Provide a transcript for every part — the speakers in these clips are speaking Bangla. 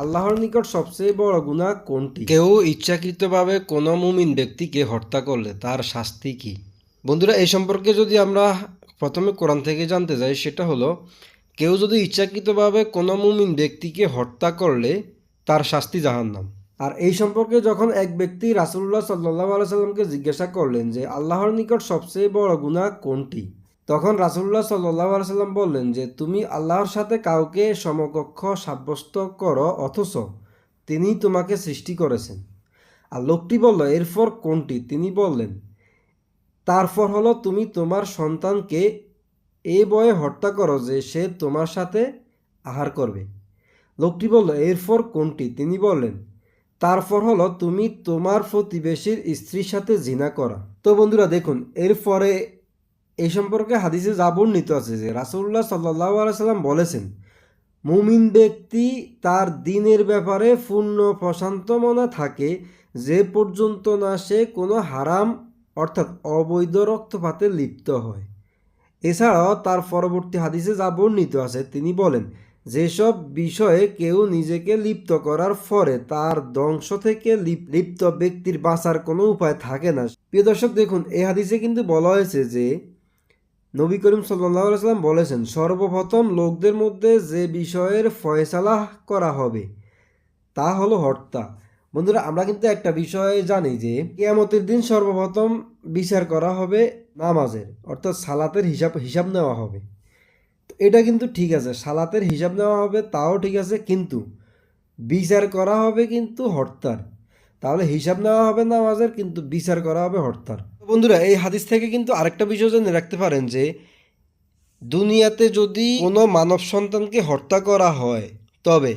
আল্লাহর নিকট সবচেয়ে বড় গুনাহ কোনটি? কেউ ইচ্ছাকৃতভাবে কোনো মুমিন ব্যক্তিকে হত্যা করলে তার শাস্তি কি? বন্ধুরা এই সম্পর্কে যদি আমরা প্রথমে কোরআন থেকে জানতে যাই সেটা হলো কেউ যদি ইচ্ছাকৃতভাবে কোনো মুমিন ব্যক্তিকে হত্যা করলে তার শাস্তি জাহান্নাম। আর এই সম্পর্কে যখন এক ব্যক্তি রাসুল্লাহ সাল্লাহ আলাইসাল্লামকে জিজ্ঞাসা করলেন যে আল্লাহর নিকট সবচেয়ে বড় গুনাহ কোনটি? তখন রাসুল্লাহ সাল্লাহ আলাইসাল্লাম বললেন যে, তুমি আল্লাহর সাথে কাউকে সমকক্ষ, সাব্যস্ত করো, অথচ তিনি তোমাকে সৃষ্টি করেছেন। আর লোকটি বলল, এরপর কোনটি? তিনি বললেন, তারপর হলো তুমি তোমার সন্তানকে এ বয়ে হত্যা করো যে সে তোমার সাথে আহার করবে। লোকটি বলল, এরপর কোনটি? তিনি বললেন, তারপর হলো তুমি তোমার প্রতিবেশীর স্ত্রীর সাথে জিনা করা। তো বন্ধুরা, দেখুন, এরপরে এই সম্পর্কে হাদিসে যা বর্ণিত আছে যে রাসুল্লাহ সাল্লাহ আলাইসাল্লাম বলেছেন, মুমিন ব্যক্তি তার দিনের ব্যাপারে পূর্ণ প্রশান্ত মনে থাকে, যে পর্যন্ত না সে কোনো হারাম অর্থাৎ অবৈধ রক্তপাতে লিপ্ত হয়। এছাড়াও তার পরবর্তী হাদিসে যা বর্ণিত আছে, তিনি বলেন, যেসব বিষয়ে কেউ নিজেকে লিপ্ত করার পরে তার ধ্বংস থেকে লিপ- লিপ্ত ব্যক্তির বাঁচার কোনো উপায় থাকে না। প্রিয় দর্শক, দেখুন, এই হাদিসে কিন্তু বলা হয়েছে যে নবী করিম সাল্লাহ সাল্লাম বলেছেন, সর্বপ্রথম লোকদের মধ্যে যে বিষয়ের ফয়সালা করা হবে, তা হলো হত্যা বন্ধুরা, আমরা কিন্তু একটা বিষয় জানি যে, কিয়ামতের দিন সর্বপ্রথম বিচার করা হবে নামাজের, অর্থাৎ সালাতের হিসাব হিসাব নেওয়া হবে। এটা কিন্তু ঠিক আছে, সালাতের হিসাব নেওয়া হবে, তাও ঠিক আছে, কিন্তু বিচার করা হবে কিন্তু হর্তার। তাহলে হিসাব নেওয়া হবে নামাজের, কিন্তু বিচার করা হবে হর্তার। বন্ধুরা, এই হাদিস থেকে কিন্তু আরেকটা বিষয় জেনে রাখতে পারেন যে, দুনিয়াতে যদি কোনো মানব সন্তানকে হত্যা করা হয়, তবে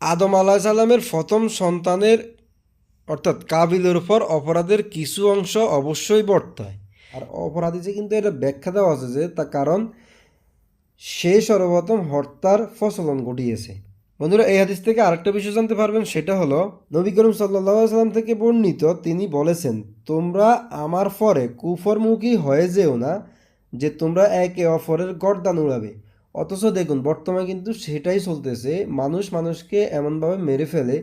আদম আলাহ সাল্লামের প্রথম সন্তানের, অর্থাৎ কাবিলের উপর অপরাধের কিছু অংশ অবশ্যই বর্তায়। আর অপরাধীতে কিন্তু এটা ব্যাখ্যা দেওয়া আছে যে তা কারণ সে সর্বপ্রথম হত্যার ফসলন ঘটিয়েছে। বন্ধুরা, এই হাদিস থেকে আরেকটা বিষয় জানতে পারবেন, সেটা হলো, নবী করিম সাল্লাম থেকে বর্ণিত তিনি বলেছেন, তোমরা আমার পরে কুফরমুখী হয়ে যেও না, যে তোমরা একে অপরের গর্দান উড়াবে। অথচ দেখুন, বর্তমানে কিন্তু সেটাই চলতেছে, মানুষ মানুষকে এমনভাবে মেরে ফেলে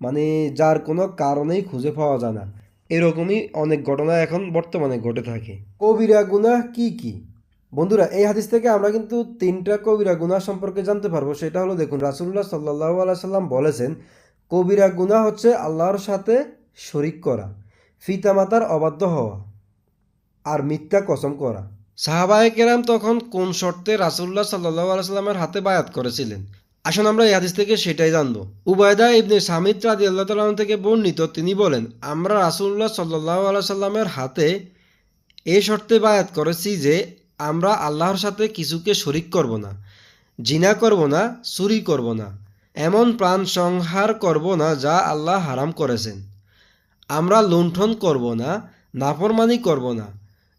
মানে যার কোনো কারণেই খুঁজে পাওয়া যায় না। এরকমই অনেক ঘটনা এখন বর্তমানে ঘটে থাকে। কবিরা গুনাহ কি কি? বন্ধুরা, এই হাদিস থেকে আমরা কিন্তু তিনটা কবিরা গুনাহ সম্পর্কে জানতে পারব। সেটা হলো, দেখুন রাসুল্লাহ সাল্লাহ আলাইসাল্লাম বলেছেন, কবিরা গুনাহ হচ্ছে আল্লাহর সাথে শরিক করা ফিতামাতার অবাধ্য হওয়া আর মিথ্যা কসম করা। সাহাবায়ে কেরাম তখন কোন শর্তে রাসুল্লাহ সাল্লাহ আলাইস্লামের হাতে বায়াত করেছিলেন? আসুন আমরা এই হাদিস থেকে সেটাই জানব। উবায়দা ইবনে সামিদ রাদি আল্লাহ তালাম থেকে বর্ণিত, তিনি বলেন, আমরা রাসুল্লাহ সাল্লাহ আলাইসাল্লামের হাতে এ শর্তে বায়াত করেছি যে আমরা আল্লাহর সাথে কিছুকে শরিক করব না, জিনা করব না, চুরি করব না, এমন প্রাণ সংহার করব না যা আল্লাহ হারাম করেছেন। আমরা লুণ্ঠন করব না, নাফরমানি করব না।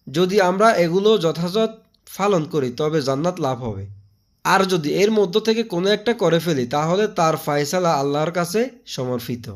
যদি আমরা এগুলো যথাযথ পালন করি, তবে জান্নাত লাভ হবে। আর যদি এর মধ্য থেকে কোনো একটা করে ফেলি, তাহলে তার ফায়সালা আল্লাহর কাছে সমর্পিত।